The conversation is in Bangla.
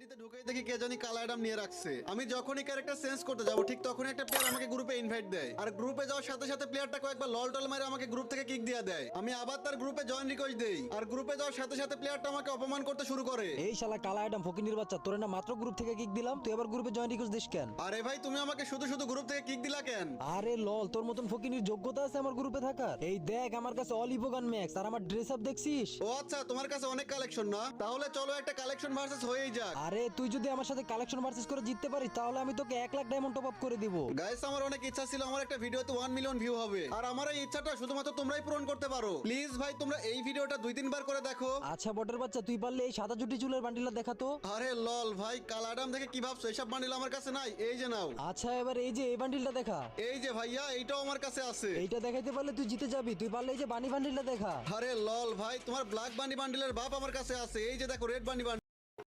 আইডিতে ঢুকেই দেখি কে জানি কালা অ্যাডাম নিয়ে রাখছে। আমি যখনই ক্যারেক্টার চেঞ্জ করতে যাব ঠিক তখনই একটা প্লেয়ার আমাকে গ্রুপে ইনভাইট দেয়। আর গ্রুপে যাওয়ার সাথে সাথে প্লেয়ারটা কয়েকবার লল টল মারে আমাকে গ্রুপ থেকে কিক দিয়ে দেয়। আমি আবার তার গ্রুপে জয়েন রিকোয়েস্ট দেই। আর গ্রুপে যাওয়ার সাথে সাথে প্লেয়ারটা আমাকে অপমান করতে শুরু করে। এই শালা কালা আইটাম ফকিনির বাচ্চা তোরে না মাত্র গ্রুপ থেকে কিক দিলাম তুই আবার গ্রুপে জয়েন রিকোয়েস্ট দিস কেন? আরে ভাই তুমি আমাকে শুধু শুধু গ্রুপ থেকে কিক দিলা কেন? আরে লল তোর মতন ফকিনির যোগ্যতা আছে আমার গ্রুপে থাকার। এই দেখ আমার কাছে অলিভোগান ম্যাক্স আর আমার ড্রেস আপ দেখছিস? ও আচ্ছা তোমার কাছে অনেক কালেকশন না? তাহলে চলো একটা কালেকশন ভার্সেস হয়েই যাক। আরে তুই যদি আমার সাথে কালেকশন ভার্সেস করে জিততে পারিস তাহলে আমি তোকে এক লাখ ডায়মন্ড টপ আপ করে দিব। গাইস আমার অনেক ইচ্ছা ছিল আমার একটা ভিডিওতে ওয়ান মিলিয়ন ভিউ হবে। আর আমার এই ইচ্ছাটা শুধুমাত্র তোমরাই পূরণ করতে পারো। প্লিজ ভাই তোমরা এই ভিডিওটা দুই তিনবার করে দেখো। আচ্ছা বটের বাচ্চা তুই পারলে এই সাদা জুটি চুলের বান্ডিলটা দেখাতো আরে লল ভাই কালাডাম থেকে কি ভাবছ? এসব বান্ডিল আমার কাছে নাই এই যে নাও। আচ্ছা এবার এই যে এই বান্ডিলটা দেখা। এই যে ভাইয়া এইটাও আমার কাছে আছে। এইটা দেখাইতে পারলে তুই জিতে যাবি তুই পারলে এই যে বানি বান্ডিলটা দেখা। আরে লল ভাই তোমার ব্ল্যাক বান্ডি বান্ডিলের বাপ আমার কাছে আছে এই যে দেখো রেড বান্ডি বান্ডিল